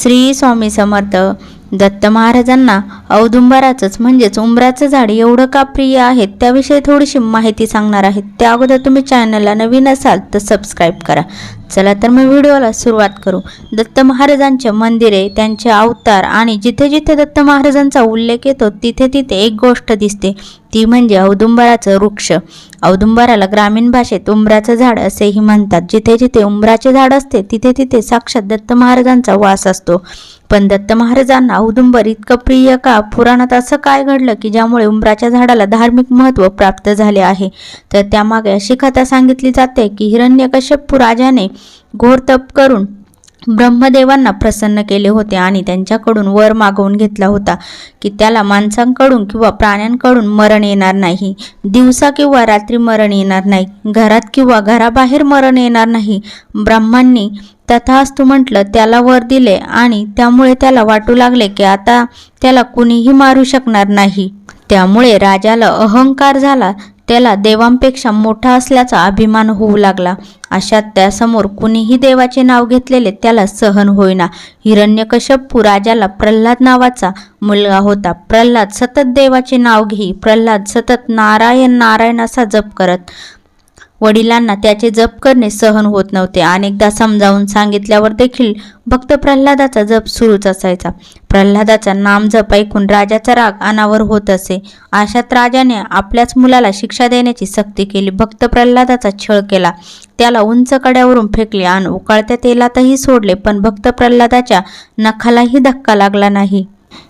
श्री स्वामी समर्थ दत्त महाराजांना औदुंबराचंच म्हणजेच उंबराचं झाड एवढं का प्रिय आहेत त्याविषयी थोडीशी माहिती सांगणार आहेत त्या अगोदर तुम्ही चॅनलला नवीन असाल तर सबस्क्राईब करा. चला तर मग व्हिडिओला सुरुवात करू. दत्त महाराजांचे मंदिरे त्यांचे अवतार आणि जिथे जिथे दत्त महाराजांचा उल्लेख येतो तिथे तिथे एक गोष्ट दिसते. ती म्हणजे औदुंबराचं वृक्ष. औदुंबराला ग्रामीण भाषेत उंबराचं झाड असेही म्हणतात. जिथे जिथे उंबराचे झाड असते तिथे तिथे साक्षात दत्त महाराजांचा वास असतो. पण दत्त महाराजांना औदुंबर इतकं प्रिय का? पुराणात असं काय घडलं की ज्यामुळे उंबराच्या झाडाला धार्मिक महत्त्व प्राप्त झाले आहे? तर त्यामागे अशी कथा सांगितली जाते की हिरण्यकश्यपू राजाने घोर तप करून ब्रह्मदेवांना प्रसन्न केले होते आणि त्यांच्याकडून वर मागवून घेतला होता की त्याला माणसांकडून किंवा प्राण्यांकडून मरण येणार नाही. दिवसा किंवा रात्री मरण येणार नाही. घरात किंवा घराबाहेर मरण येणार नाही. ब्रह्मांनी तथास्तु म्हटलं त्याला वर दिले आणि त्यामुळे त्याला वाटू लागले की आता त्याला कुणीही मारू शकणार नाही. त्यामुळे राजाला अहंकार झाला त्याला देवांपेक्षा मोठा असल्याचा अभिमान होऊ लागला. अशात त्यासमोर कुणीही देवाचे नाव घेतलेले त्याला सहन होईना. हिरण्यकश्यपू राजाला प्रल्हाद नावाचा मुलगा होता. प्रल्हाद सतत देवाचे नाव घेई. प्रल्हाद सतत नारायण नारायण असा जप करत. वडिलांना त्याचे जप करणे सहन होत नव्हते. अनेकदा समजावून सांगितल्यावर देखील भक्त प्रल्हादाचा जप सुरूच असायचा. प्रल्हादाचा नाम जप ऐकून राजाचा राग अनावर होत असे. अशात राजाने आपल्याच मुलाला शिक्षा देण्याची सक्ती केली. भक्त प्रल्हादाचा छळ केला. त्याला उंच कड्यावरून फेकले आणि उकाळत्या तेलातही सोडले. पण भक्त प्रल्हादाच्या नखालाही धक्का लागला नाही.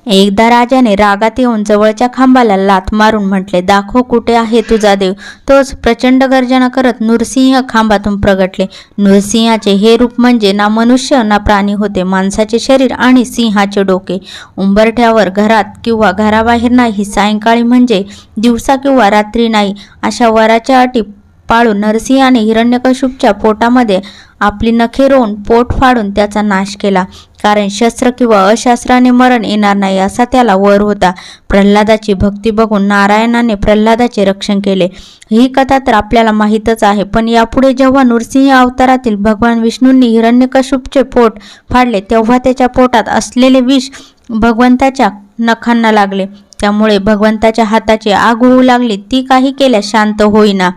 एकदा राजाने रागात येऊन जवळच्या खांबाला लाथ मारून म्हटले दाखव कुठे आहे तुझा देव. तोच प्रचंड गर्जना करत नृसिंह खांबातून प्रगटले. नृसिंहाचे हे रूप म्हणजे ना मनुष्य ना प्राणी होते माणसाचे शरीर आणि सिंहाचे डोके. उंबरठ्यावर घरात किंवा घराबाहेर नाही सायंकाळी म्हणजे दिवसा किंवा रात्री नाही अशा वराच्या अटी पाळून नरसिंहाने हिरण्यकश्यपच्या पोटामध्ये आपली नखे रोवून पोट फाडून त्याचा नाश केला. कारण शस्त्र किंवा अशास्त्राने मरण येणार नाही असा त्याला वर होता. प्रल्हादाची भक्ती बघून नारायणाने प्रल्हादाचे रक्षण केले. ही कथा तर आपल्याला माहीतच आहे पण यापुढे जेव्हा नृसिंह अवतारातील भगवान विष्णूंनी हिरण्यकश्यपचे पोट फाडले तेव्हा त्याच्या पोटात असलेले विष भगवंताच्या नखांना लागले. त्यामुळे भगवंताच्या हाताची आग होऊ लागली ती काही केल्यास शांत होईना.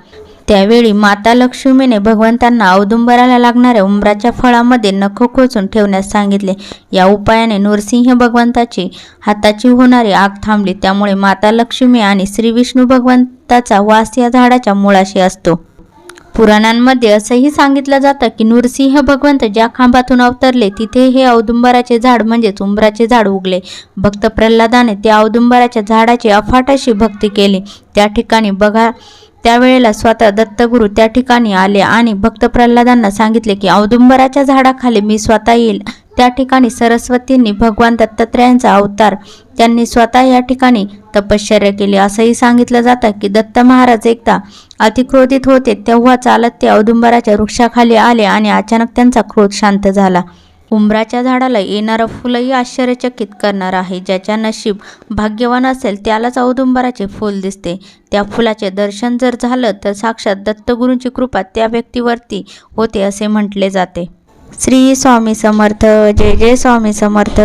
त्यावेळी माता लक्ष्मीने भगवंतांना औदुंबराला लागणाऱ्या उंबराच्या फळामध्ये नख खोचून ठेवण्यास सांगितले. या उपायाने नृसिंह भगवंताची हाताची होणारी आग थांबली. त्यामुळे माता लक्ष्मी आणि श्री विष्णू भगवंताचा वास या झाडाच्या मुळाशी असतो. पुराणांमध्ये असंही सांगितलं जातं की नृसिंह भगवंत ज्या खांबातून अवतरले तिथे हे औदुंबराचे झाड म्हणजेच उंबराचे झाड उगले. भक्त प्रल्हादाने त्या औदुंबराच्या झाडाची अफाट अशी भक्ती केली. त्या ठिकाणी बघा त्यावेळेला स्वतः दत्तगुरू त्या ठिकाणी आले आणि भक्त प्रल्हादांना सांगितले की औदुंबराच्या झाडाखाली मी स्वतः येईल. त्या ठिकाणी सरस्वतींनी भगवान दत्तात्रयांचा अवतार त्यांनी स्वतः या ठिकाणी तपश्चर्या केली. असंही सांगितलं जातं की दत्त महाराज एकदा अतिक्रोधित होते तेव्हा चालत ते औदुंबराच्या वृक्षाखाली आले आणि अचानक त्यांचा क्रोध शांत झाला. उंबराच्या झाडाला येणारं फुलंही आश्चर्यचकित करणार आहे. ज्याच्या नशीब भाग्यवान असेल त्यालाच औदुंबराचे फूल दिसते. त्या फुलाचे दर्शन जर झालं तर साक्षात दत्तगुरूंची कृपा त्या व्यक्तीवरती होते असे म्हटले जाते. श्री स्वामी समर्थ. जय जय स्वामी समर्थ.